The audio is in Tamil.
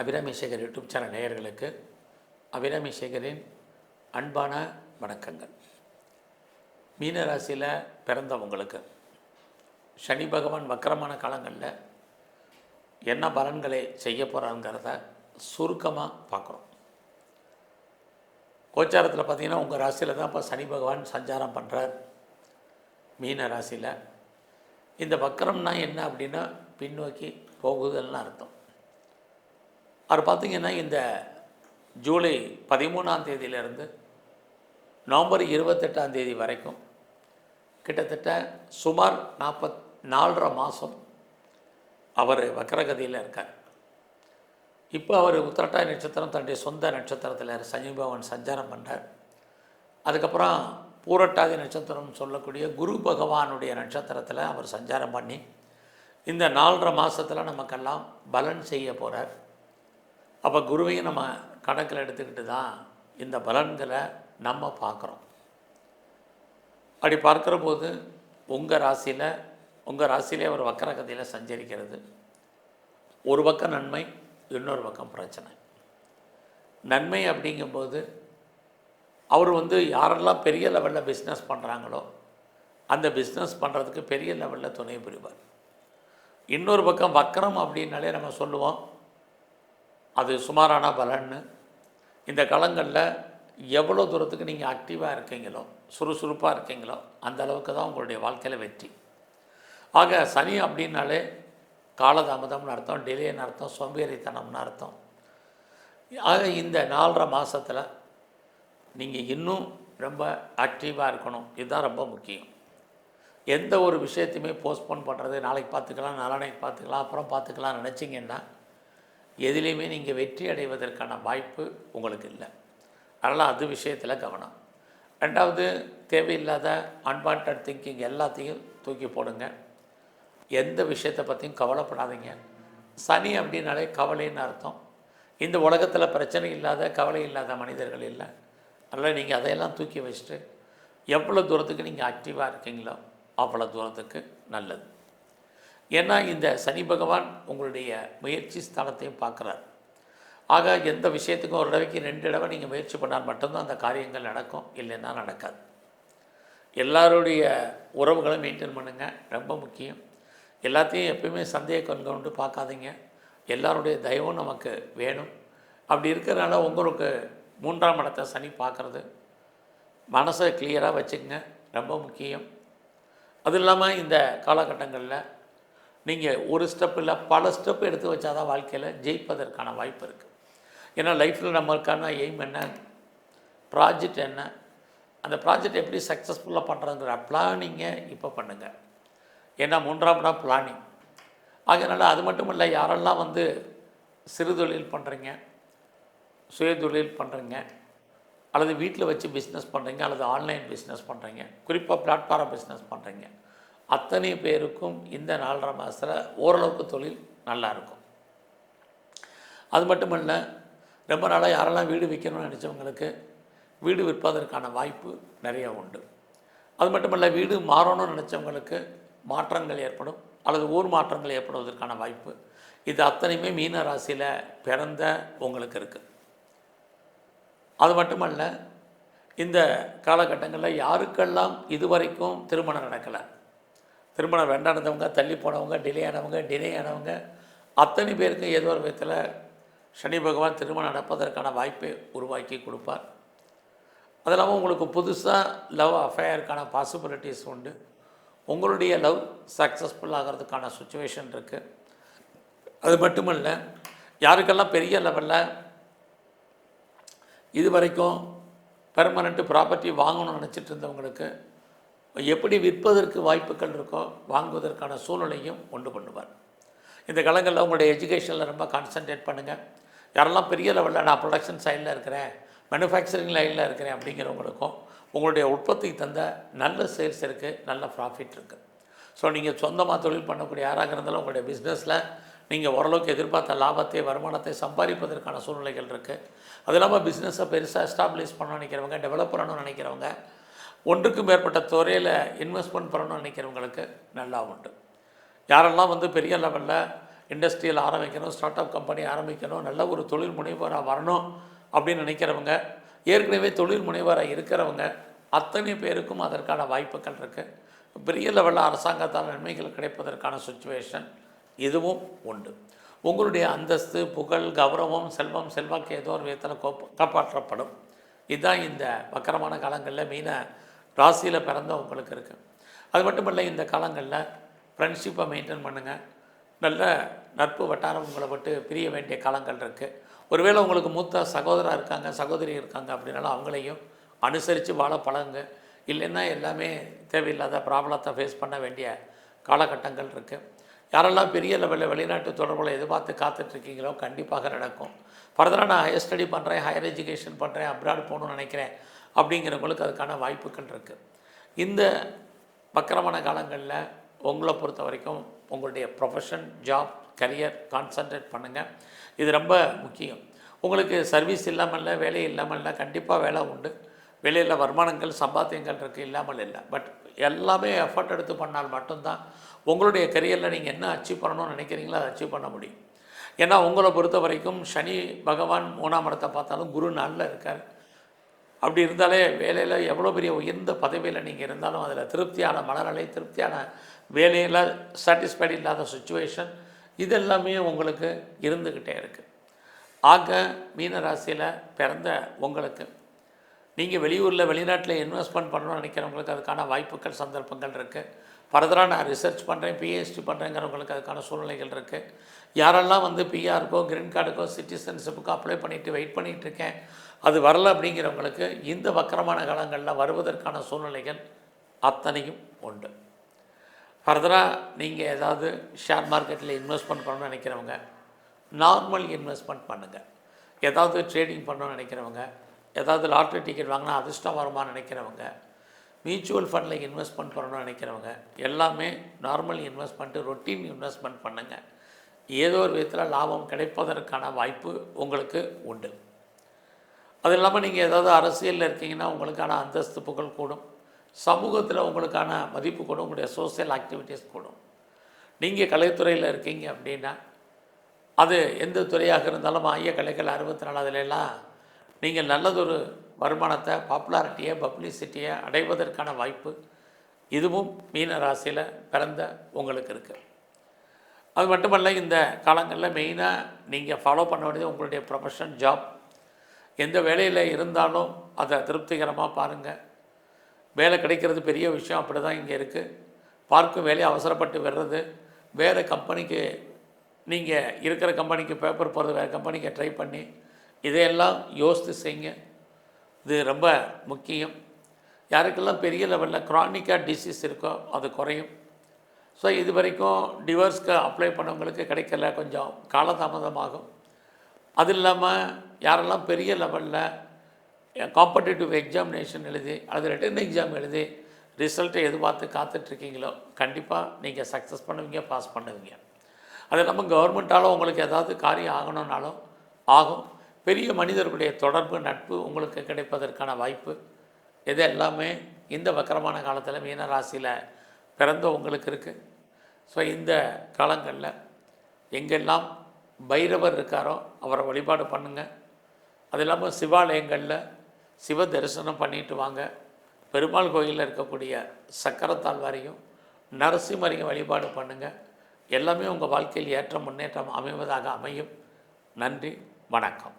அபிராமி சேகர் யூடியூப் சேனல் நேயர்களுக்கு அபிராமி சேகரின் அன்பான வணக்கங்கள். மீன ராசியில் பிறந்தவங்களுக்கு சனி பகவான் வக்கரமான காலங்களில் என்ன பலன்களை செய்ய போகிறாங்கிறத சுருக்கமாக பார்க்குறோம். கோச்சாரத்தில் பார்த்தீங்கன்னா உங்கள் ராசியில் தான் இப்போ சனி பகவான் சஞ்சாரம் பண்ணுறார் மீன ராசியில் இந்த வக்கரம்னா என்ன அப்படின்னா பின்னோக்கி போகுதல்னு அர்த்தம். அவர் பார்த்தீங்கன்னா இந்த ஜூலை பதிமூணாம் தேதியிலேருந்து நவம்பர் இருபத்தெட்டாம் தேதி வரைக்கும் கிட்டத்தட்ட சுமார் நாற்பத் நாலரை மாதம் அவர் வக்கரகதியில் இருக்கார். இப்போ அவர் உத்திரட்டாய் நட்சத்திரம் தன்னுடைய சொந்த நட்சத்திரத்தில் சனி பகவான் சஞ்சாரம் பண்ணுறார் அதுக்கப்புறம் பூரட்டாதி நட்சத்திரம் சொல்லக்கூடிய குரு பகவானுடைய நட்சத்திரத்தில் அவர் சஞ்சாரம் பண்ணி இந்த நாலரை மாதத்தில் நமக்கெல்லாம் பலன் செய்ய போகிறார் அப்போ குருவையும் நம்ம கணக்கில் எடுத்துக்கிட்டு தான் இந்த பலன்களை நம்ம பார்க்குறோம். அப்படி பார்க்குற போது உங்கள் ராசியில் உங்கள் ராசியிலே அவர் வக்கரகதியில் சஞ்சரிக்கிறது. ஒரு பக்கம் நன்மை இன்னொரு பக்கம் பிரச்சனை. நன்மை அப்படிங்கும்போது அவர் வந்து யாரெல்லாம் பெரிய லெவலில் பிஸ்னஸ் பண்ணுறாங்களோ அந்த பிஸ்னஸ் பண்ணுறதுக்கு பெரிய லெவலில் துணை புரிவார். இன்னொரு பக்கம் வக்கரம் அப்படின்னாலே நம்ம சொல்லுவோம் அது சுமாரான பலன்னு. இந்த காலங்களில் எவ்வளோ தூரத்துக்கு நீங்கள் ஆக்டிவாக இருக்கீங்களோ சுறுசுறுப்பாக இருக்கீங்களோ அந்த அளவுக்கு தான் உங்களுடைய வாழ்க்கையில் வெற்றி. ஆக சனி அப்படின்னாலே காலதாமதம்னு அர்த்தம் டிலேன்னு அர்த்தம் சோம்பேறித்தனம்னு அர்த்தம். ஆக இந்த நாலரை மாதத்தில் நீங்கள் இன்னும் ரொம்ப ஆக்டிவாக இருக்கணும். இதுதான் ரொம்ப முக்கியம். எந்த ஒரு விஷயத்தையுமே போஸ்ட்போன் பண்ணுறது நாளைக்கு பார்த்துக்கலாம் நாளானைக்கு பார்த்துக்கலாம் அப்புறம் பார்த்துக்கலாம் நினச்சிங்கன்னா எதுலேயுமே நீங்கள் வெற்றி அடைவதற்கான வாய்ப்பு உங்களுக்கு இல்லை. அதனால் அது விஷயத்தில் கவனம். ரெண்டாவது தேவையில்லாத அன்வான்ட் திங்கிங் எல்லாத்தையும் தூக்கி போடுங்க. எந்த விஷயத்தை பற்றியும் கவலைப்படாதீங்க. சனி அப்படின்னாலே கவலைன்னு அர்த்தம். இந்த உலகத்தில் பிரச்சனை இல்லாத கவலை இல்லாத மனிதர்கள் இல்லை. அதனால் நீங்கள் அதையெல்லாம் தூக்கி வச்சுட்டு எவ்வளோ தூரத்துக்கு நீங்கள் ஆக்டிவாக இருக்கீங்களோ அவ்வளோ தூரத்துக்கு நல்லது. ஏன்னா இந்த சனி பகவான் உங்களுடைய முயற்சி ஸ்தானத்தையும் பார்க்குறார். ஆக எந்த விஷயத்துக்கும் ஒரு தடவைக்கு ரெண்டு தடவை நீங்கள் முயற்சி பண்ணால் மட்டும்தான் அந்த காரியங்கள் நடக்கும் இல்லைன்னா நடக்காது. எல்லாருடைய உறவுகளை மெயின்டைன் பண்ணுங்கள் ரொம்ப முக்கியம். எல்லாத்தையும் எப்பயுமே சந்தேக கொண்டு பார்க்காதீங்க. எல்லாருடைய தயவும் நமக்கு வேணும். அப்படி இருக்கிறனால உங்களுக்கு மூன்றாம் இடத்தை சனி பார்க்குறது. மனசை கிளியராக வச்சுக்கங்க ரொம்ப முக்கியம். அது இல்லாமல் இந்த காலகட்டங்களில் நீங்கள் ஒரு ஸ்டெப் இல்லை பல ஸ்டெப் எடுத்து வச்சாதான் வாழ்க்கையில் ஜெயிப்பதற்கான வாய்ப்பு இருக்குது ஏன்னா லைஃப்பில் நம்மளுக்கான எய்ம் என்ன? ப்ராஜெக்ட் என்ன? அந்த ப்ராஜெக்ட் எப்படி சக்ஸஸ்ஃபுல்லாக பண்ணுறதுங்கிற பிளானிங்கை இப்போ பண்ணுங்கள் ஏன்னா மூன்றாம் நாள் பிளானிங் அதனால் அது மட்டும் இல்லை யாரெல்லாம் வந்து சிறு தொழில் பண்ணுறீங்க சுயதொழில் பண்ணுறீங்க அல்லது வீட்டில் வச்சு பிஸ்னஸ் பண்ணுறீங்க அல்லது ஆன்லைன் பிஸ்னஸ் பண்ணுறீங்க குறிப்பாக பிளாட்ஃபார்ம் பிஸ்னஸ் பண்ணுறீங்க அத்தனை பேருக்கும் இந்த நாலரை மாதத்தில் ஓரளவுக்கு தொழில் நல்லா இருக்கும். அது மட்டும் இல்லை ரொம்ப நாளாக யாரெல்லாம் வீடு விற்கணும்னு நினச்சவங்களுக்கு வீடு விற்பதற்கான வாய்ப்பு நிறைய உண்டு. அது மட்டும் இல்லை வீடு மாறணும்னு நினச்சவங்களுக்கு மாற்றங்கள் ஏற்படும் அல்லது ஊர் மாற்றங்கள் ஏற்படுவதற்கான வாய்ப்பு. இது அத்தனையுமே மீன ராசியில் பிறந்த உங்களுக்கு இருக்குது அது மட்டுமல்ல இந்த காலகட்டங்களில் யாருக்கெல்லாம் இதுவரைக்கும் திருமணம் நடக்கலை? திருமணம் வேண்டானதவங்க தள்ளி போனவங்க டிலே ஆனவங்க டிலே ஆனவங்க அத்தனை பேருக்கு ஏதோ ஒரு விதத்தில் சனி பகவான் திருமணம் நடப்பதற்கான வாய்ப்பை உருவாக்கி கொடுப்பார். அது இல்லாமல் உங்களுக்கு புதுசாக லவ் அஃபேருக்கான பாசிபிலிட்டிஸ் உண்டு. உங்களுடைய லவ் சக்ஸஸ்ஃபுல் ஆகிறதுக்கான சுச்சுவேஷன் இருக்குது அது மட்டுமல்ல யாருக்கெல்லாம் பெரிய லெவலில் இது வரைக்கும் பெர்மனண்ட்டு ப்ராப்பர்ட்டி வாங்கணும்னு நினச்சிட்டு இருந்தவங்களுக்கு எப்படி விற்பதற்கு வாய்ப்புகள் இருக்கோ வாங்குவதற்கான சூழ்நிலையும் உண்டு பண்ணுவார். இந்த காலங்களில் உங்களுடைய எஜுகேஷனில் ரொம்ப கான்சன்ட்ரேட் பண்ணுங்கள் யாரெல்லாம் பெரிய லெவலில் நான் ப்ரொடக்ஷன் சைடில் இருக்கிறேன் மேனுஃபேக்சரிங் லைனில் இருக்கிறேன் அப்படிங்கிறவங்களுக்கும் உங்களுடைய உற்பத்திக்கு தந்த நல்ல சேல்ஸ் இருக்குது நல்ல ப்ராஃபிட் இருக்குது ஸோ நீங்கள் சொந்தமாக தொழில் பண்ணக்கூடிய யாராக இருந்தாலும் உங்களுடைய பிஸ்னஸில் நீங்கள் ஓரளவுக்கு எதிர்பார்த்த லாபத்தை வருமானத்தை சம்பாதிப்பதற்கான சூழ்நிலைகள் இருக்குது அது இல்லாமல் பிஸ்னஸை பெருசாக எஸ்டாப்ளிஷ் பண்ணணும்னு நினைக்கிறவங்க டெவலப் பண்ணணும்னு நினைக்கிறவங்க ஒன்றுக்கும் மேற்பட்ட துறையில் இன்வெஸ்ட்மெண்ட் பண்ணணும்னு நினைக்கிறவங்களுக்கு நல்லா உண்டு. யாரெல்லாம் வந்து பெரிய லெவலில் இண்டஸ்ட்ரியல் ஆரம்பிக்கணும் ஸ்டார்ட் அப் கம்பெனி ஆரம்பிக்கணும் நல்ல ஒரு தொழில் முனைவராக வரணும் அப்படின்னு நினைக்கிறவங்க ஏற்கனவே தொழில் முனைவராக இருக்கிறவங்க அத்தனை பேருக்கும் அதற்கான வாய்ப்புகள் இருக்குது பெரிய லெவலில் அரசாங்கத்தால் நன்மைகள் கிடைப்பதற்கான சுச்சுவேஷன் இதுவும் உண்டு. உங்களுடைய அந்தஸ்து புகழ் கௌரவம் செல்வம் செல்வாக்கு ஏதோ ஒரு விதத்தில் கோப்ப காப்பாற்றப்படும். இதுதான் இந்த வக்கரமான காலங்களில் மீன ராசியில் பிறந்தவங்களுக்கு இருக்குது அது மட்டும் இல்லை இந்த காலங்களில் ஃப்ரெண்ட்ஷிப்பை மெயின்டைன் பண்ணுங்கள் நல்ல நட்பு வட்டாரம் உங்களை விட்டு பிரிய வேண்டிய காலங்கள் இருக்குது ஒருவேளை உங்களுக்கு மூத்த சகோதரா இருக்காங்க சகோதரி இருக்காங்க அப்படின்னாலும் அவங்களையும் அனுசரித்து வாழ பழகுங்க. இல்லைன்னா எல்லாமே தேவையில்லாத ப்ராப்ளத்தை ஃபேஸ் பண்ண வேண்டிய காலகட்டங்கள் இருக்குது யாரெல்லாம் பெரிய லெவலில் வெளிநாட்டு தொடர்பில் எதிர்பார்த்து காத்துட்ருக்கீங்களோ கண்டிப்பாக நடக்கும். ஃபர்தராக நான் ஹையர் ஸ்டடி பண்ணுறேன் ஹையர் எஜுகேஷன் பண்ணுறேன் அப்ராட் போகணும்னு நினைக்கிறேன். அப்படிங்கிறவங்களுக்கு அதுக்கான வாய்ப்புகள் இருக்குது இந்த வக்கரமான காலங்களில் உங்களை பொறுத்த வரைக்கும் உங்களுடைய ப்ரொஃபஷன் ஜாப் கரியர் கான்சன்ட்ரேட் பண்ணுங்கள் இது ரொம்ப முக்கியம். உங்களுக்கு சர்வீஸ் இல்லாமல் இல்லை வேலை இல்லாமல் இல்லை கண்டிப்பாக வேலை உண்டு. வெளியில் வருமானங்கள் சம்பாத்தியங்கள் இருக்குது இல்லாமல் இல்லை. பட் எல்லாமே எஃபர்ட் எடுத்து பண்ணால் மட்டும்தான் உங்களுடைய கரியரில் நீங்கள் என்ன அச்சீவ் பண்ணணும்னு நினைக்கிறீங்களோ அதை அச்சீவ் பண்ண முடியும். ஏன்னா உங்களை பொறுத்த வரைக்கும் சனி பகவான் மூணாம் இடத்தை பார்த்தாலும் குரு நாளில் இருக்கார். அப்படி இருந்தாலே வேலையில் எவ்வளோ பெரிய உயர்ந்த பதவியில் நீங்கள் இருந்தாலும் அதில் திருப்தியான மனநிலை திருப்தியான வேலையில் சாட்டிஸ்ஃபைடு இல்லாத சுச்சுவேஷன் இதெல்லாமே உங்களுக்கு இருந்துக்கிட்டே இருக்குது ஆக மீன ராசியில் பிறந்த உங்களுக்கு நீங்கள் வெளியூரில் வெளிநாட்டில் இன்வெஸ்ட்மெண்ட் பண்ணணும்னு நினைக்கிறவங்களுக்கு அதுக்கான வாய்ப்புகள் சந்தர்ப்பங்கள் இருக்குது ஃபர்தராக நான் ரிசர்ச் பண்ணுறேன் பிஹெச்டி பண்ணுறேங்கிறவங்களுக்கு அதுக்கான சூழ்நிலைகள் இருக்குது யாரெல்லாம் வந்து பிஆருக்கோ கிரீன் கார்டுக்கோ சிட்டிசன்ஷிப்புக்கோ அப்ளை பண்ணிவிட்டு வெயிட் பண்ணிகிட்டு இருக்கேன் அது வரல அப்படிங்கிறவங்களுக்கு இந்த வக்கரமான காலங்களில் வருவதற்கான சூழ்நிலைகள் அத்தனையும் உண்டு. ஃபர்தராக நீங்கள் ஏதாவது ஷேர் மார்க்கெட்டில் இன்வெஸ்ட்மெண்ட் பண்ணணும்னு நினைக்கிறவங்க நார்மல் இன்வெஸ்ட்மெண்ட் பண்ணுங்கள் ஏதாவது ட்ரேடிங் பண்ணணும்னு நினைக்கிறவங்க ஏதாவது லாட்ரி டிக்கெட் வாங்கினா அதிர்ஷ்டம் வருமானு நினைக்கிறவங்க மியூச்சுவல் ஃபண்டில் இன்வெஸ்ட்மெண்ட் பண்ணணும்னு நினைக்கிறவங்க எல்லாமே நார்மல் இன்வெஸ்ட்மெண்ட்டு ரொட்டீன் இன்வெஸ்ட்மெண்ட் பண்ணுங்கள் ஏதோ ஒரு விதத்தில் லாபம் கிடைப்பதற்கான வாய்ப்பு உங்களுக்கு உண்டு. அது இல்லாமல் நீங்கள் ஏதாவது அரசியலில் இருக்கீங்கன்னா உங்களுக்கான அந்தஸ்து புகழ் கூடும். சமூகத்தில் உங்களுக்கான மதிப்பு கூடும். உங்களுடைய சோசியல் ஆக்டிவிட்டீஸ் கூடும். நீங்கள் கலைத்துறையில் இருக்கீங்க அப்படின்னா அது எந்த துறையாக இருந்தாலும் ஐய கலைகள் அறுபத்தி நாலு அதிலெல்லாம் நீங்கள் நல்லதொரு வருமானத்தை பாப்புலாரிட்டியை பப்ளிசிட்டியை அடைவதற்கான வாய்ப்பு இதுவும் மீன ராசியில் பிறந்த உங்களுக்கு இருக்குது அது மட்டுமல்ல இந்த காலங்களில் மெயினாக நீங்கள் ஃபாலோ பண்ண வேண்டியது உங்களுடைய ப்ரொஃபஷன் ஜாப் எந்த வேலையில் இருந்தாலும் அதை திருப்திகரமாக பாருங்கள் வேலை கிடைக்கிறது பெரிய விஷயம் அப்படி தான் இங்கே இருக்குது பார்க்கும் வேலையை அவசரப்பட்டு வர்றது வேறு கம்பெனிக்கு நீங்கள் இருக்கிற கம்பெனிக்கு பேப்பர் போகிறது வேறு கம்பெனிக்கு ட்ரை பண்ணி இதையெல்லாம் யோசித்து செய்யுங்க. இது ரொம்ப முக்கியம். யாருக்கெல்லாம் பெரிய லெவலில் க்ரானிக்காக டிசீஸ் இருக்கோ அது குறையும். ஸோ இது வரைக்கும் டிவோர்ஸ்க்கு அப்ளை பண்ணவங்களுக்கு கிடைக்கல. கொஞ்சம் காலதாமதமாகும். அது இல்லாமல் யாரெல்லாம் பெரிய லெவலில் காம்படிட்டிவ் எக்ஸாமினேஷன் எழுதி அல்லது ரிட்டன் எக்ஸாம் எழுதி ரிசல்ட்டை எதிர்பார்த்து காத்துட்ருக்கீங்களோ கண்டிப்பாக நீங்கள் சக்ஸஸ் பண்ணுவீங்க பாஸ் பண்ணுவீங்க. அது இல்லாமல் கவர்மெண்ட்டாலும் உங்களுக்கு ஏதாவது காரியம் ஆகணும்னாலும் ஆகும். பெரிய மனிதர்களுடைய தொடர்பு நட்பு உங்களுக்கு கிடைப்பதற்கான வாய்ப்பு. இது எல்லாமே இந்த வக்கரமான காலத்தில் மீன ராசியில் பிறந்த உங்களுக்கு இருக்குது ஸோ இந்த காலங்களில் எங்கெல்லாம் பைரவர் இருக்காரோ அவரை வழிபாடு பண்ணுங்கள் அது இல்லாமல் சிவாலயங்களில் சிவ தரிசனம் பண்ணிட்டு வாங்க. பெருமாள் கோயிலில் இருக்கக்கூடிய சக்கரத்தாழ்வாரையும் நரசிம்மரையும் வழிபாடு பண்ணுங்கள் எல்லாமே உங்கள் வாழ்க்கையில் ஏற்ற முன்னேற்றம் அமைவதாக அமையும். நன்றி வணக்கம்.